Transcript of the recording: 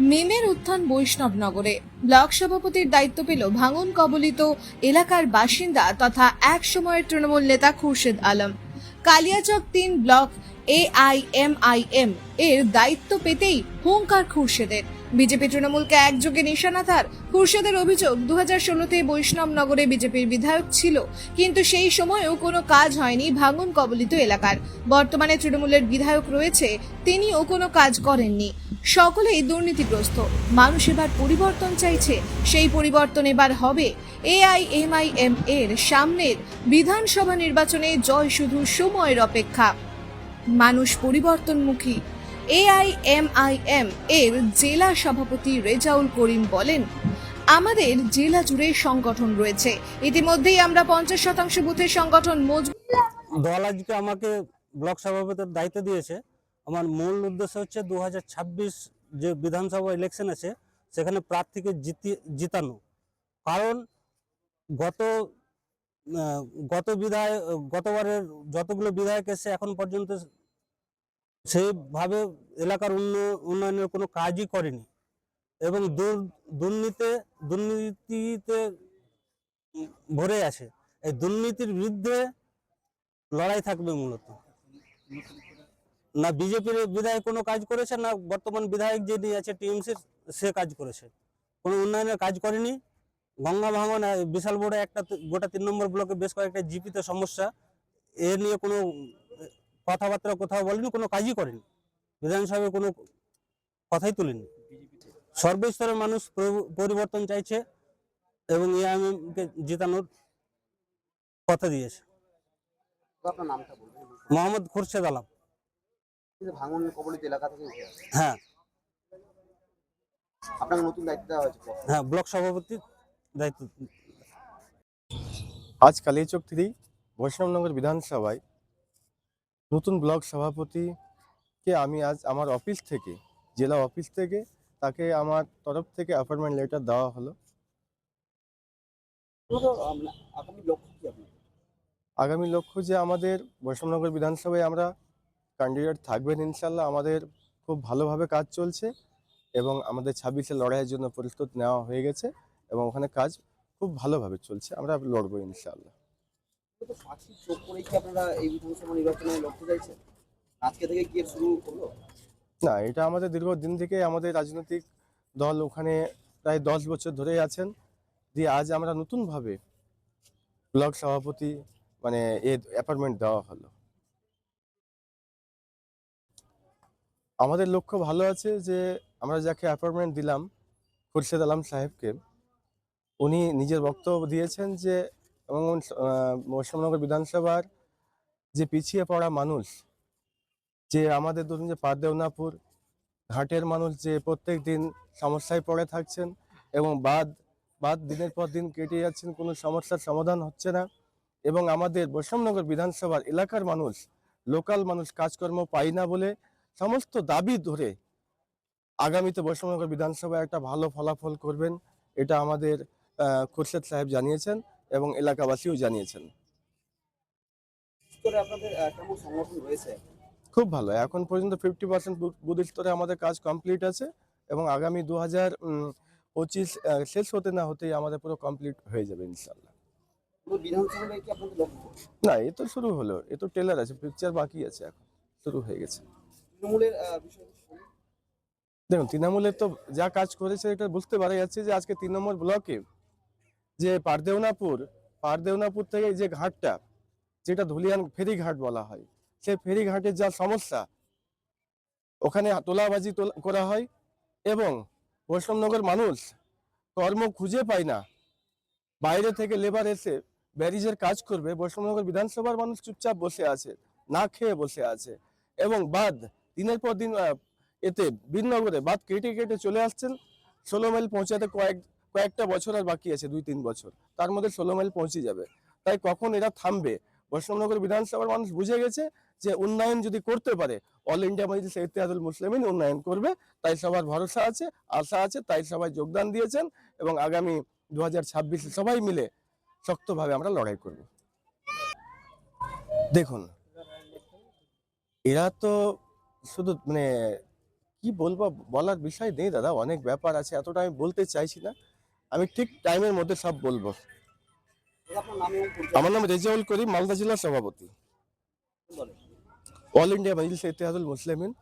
মিমের উত্থান বৈষ্ণবনগরে। ব্লক সভাপতির দায়িত্ব পেল ভাঙন কবলিত এলাকার বাসিন্দা তথা এক সময়ের তৃণমূল নেতা খুরশেদ আলম। কালিয়াচক তিন ব্লক এআইএমআইএম এর দায়িত্ব পেতেই হুঙ্কার খুরশেদের। বিজেপি তৃণমূলকে একযোগে নিশানা নিশানাধার খুরশেদের অভিযোগ দু হাজার ষোলোতে বৈষ্ণবনগরে বিজেপির বিধায়ক ছিল, কিন্তু সেই সময়েও কোনো কাজ হয়নি ভাঙন কবলিত এলাকার। বর্তমানে তৃণমূলের বিধায়ক রয়েছে, তিনিও কোনো কাজ করেননি। সকলেই দুর্নীতিগ্রস্ত। মানুষ এবার পরিবর্তন চাইছে, সেই পরিবর্তন এবার হবে। এআইএমআইএম এর সামনের বিধানসভা নির্বাচনে জয় শুধু সময়ের অপেক্ষা। মানুষ পরিবর্তনমুখী। এআইএমআইএম এর জেলা সভাপতি রেজাউল করিম বলেন, আমাদের জেলা জুড়ে সংগঠন রয়েছে। ইতিমধ্যেই আমরা পঞ্চাশ শতাংশ বুথের সংগঠন মজবুত দল আজকে আমাকে ব্লক সভাপতির দায়িত্ব দিয়েছে। আমার মূল উদ্দেশ্য হচ্ছে দু হাজার ছাব্বিশ যে বিধানসভা ইলেকশন আছে, সেখানে প্রার্থীকে জিতি, জিতানো। কারণ গত গত বিধায়ক গতবারের যতগুলো বিধায়ক এসে এখন পর্যন্ত সেইভাবে এলাকার উন্ন- উন্নয়নের কোনো কাজই করেনি। এবং দুর- দুর্নীতি, দুর্নীতিতে ভরে আছে। এই দুর্নীতির বিরুদ্ধে লড়াই থাকবে মূলত। না বিজেপির বিধায়ক কোনো কাজ করেছে, না বর্তমান বিধায়ক যিনি আছে টিএমসির সে কাজ করেছে। কোনো উন্নয়নের কাজ করেনি। গঙ্গা ভাঙন বিশাল বড় একটা গোটা তিন নম্বর ব্লকে বেশ কয়েকটা জিপিতে সমস্যা, এ নিয়ে কোনো কথাবার্তা কোথাও বলেনি কোনো কাজই করেনি। বিধানসভায় কোনো কথাই তুলেনি। সর্বস্তরের মানুষ পরিবর্তন চাইছে এবং এআইএমকে জেতানোর কথা দিয়েছে। মোহাম্মদ খুরশেদ আলম। ভাঙন কবলিত এলাকা থেকে হ্যাঁ। আপনাকে নতুন দায়িত্ব দেওয়া হয়েছে হ্যাঁ ব্লক সভাপতির দায়িত্ব। আজ কালিয়াচক থ্রি বৈষ্ণবনগর বিধানসভায় নতুন ব্লক সভাপতিকে আমি আজ আমার অফিস থেকে জেলা অফিস থেকে তাকে আমার তরফ থেকে অ্যাপয়েন্টমেন্ট লেটার দেওয়া হলো। আগামী লক্ষ্য যে আমাদের বৈষ্ণবনগর বিধানসভায় আমরা ক্যান্ডিডেট থাকবেন ইনশাল্লাহ আমাদের খুব ভালোভাবে কাজ চলছে এবং আমাদের ছাব্বিশে লড়াইয়ের জন্য প্রস্তুত নেওয়া হয়ে গেছে এবং ওখানে কাজ খুব ভালোভাবে চলছে। আমরা লড়বো ইনশাল্লাহ না, এটা আমাদের দীর্ঘদিন থেকে আমাদের রাজনৈতিক দল ওখানে প্রায় দশ বছর ধরেই আছেন। দিয়ে আজ আমরা নতুনভাবে ব্লক সভাপতি মানে এর অ্যাপয়েন্টমেন্ট দেওয়া হলো। আমাদের লক্ষ্য ভালো আছে যে আমরা যাকে অ্যাপয়েন্টমেন্ট দিলাম, খুরশেদ আলম সাহেবকে, উনি নিজের বক্তব্য দিয়েছেন যে এবং পশ্চিমবঙ্গ বিধানসভার যে পিছিয়ে পড়া মানুষ, যে আমাদের ধরুন যে পারদেওনাপুর ঘাটের মানুষ যে প্রত্যেক দিন সমস্যায় পড়ে থাকছেন এবং বাদ বাদ দিনের পর দিন কেটে যাচ্ছেন, কোনো সমস্যার সমাধান হচ্ছে না এবং আমাদের বৈষম্যনগর বিধানসভার এলাকার মানুষ, লোকাল মানুষ কাজকর্ম পাই না বলে সমস্ত দাবি ধরে আগামীতে বৈষম্যনগর বিধানসভায় একটা ভালো ফলাফল করবেন, এটা আমাদের খুরশেদ সাহেব জানিয়েছেন। এবং এলাকাবাসীও জানিয়েছেন। খুব ভালো। এখন পর্যন্ত ফিফটি পার্সেন্ট বুথ স্তরে আমাদের কাজ কমপ্লিট আছে এবং আগামী দু হাজার পঁচিশ শেষ হতে না হতেই আমাদের পুরো কমপ্লিট হয়ে যাবে ইনশাল্লাহ না এ তো শুরু হলো। এ তো টেলার আছে পিকচার বাকি আছে এখন। শুরু হয়ে গেছে। দেখুন তৃণমূলের তো যা কাজ করেছে এটা বুঝতে পারা যাচ্ছে যে আজকে তিন নম্বর ব্লকে যে পারদেওনাপুর পারদেওনাপুর থেকে যে ঘাটটা, যেটা ধুলিয়ান ফেরিঘাট বলা হয়, সেই ফেরিঘাটের যা সমস্যা, ওখানে তোলাবাজি তোলা- করা হয় এবং বৈষ্ণবনগর মানুষ কর্ম খুঁজে পায় না। বাইরে থেকে লেবার এসে ব্যারিজের কাজ করবে, বৈষ্ণবনগর বিধানসভার মানুষ চুপচাপ বসে আছে, না খেয়ে বসে আছে এবং বাদ, দিনের পর দিন এতে বিনগরে বাদ কেটে কেটে চলে আসছেন। ষোলো মাইল পৌঁছাতে কয়েক কয়েকটা বছর আর বাকি আছে, দুই তিন বছর। তার মধ্যে ষোলো মাইল পৌঁছে যাবে। তাই কখন এরা থামবে? বৈষ্ণবনগর বিধানসভার মানুষ বুঝে গেছে যে উন্নয়ন যদি করতে পারে অল ইন্ডিয়া মজলিস ইতিহাদুল মুসলিমিন উন্নয়ন করবে। তাই সবার ভরসা আছে, আশা আছে, তাই সবাই যোগদান দিয়েছেন এবং আগামী দু হাজার সবাই মিলে শক্তভাবে আমরা লড়াই করব। দেখুন, এরা তো শুধু মানে কি বলব, বলার বিষয় নেই দাদা, অনেক ব্যাপার আছে, এতটা আমি বলতে চাইছি না। আমি ঠিক টাইমের মধ্যে সব বলব। আমার নাম রেজাউল করিম মালদা জেলার সভাপতি। All India Majlis Ittehadul Muslimeen.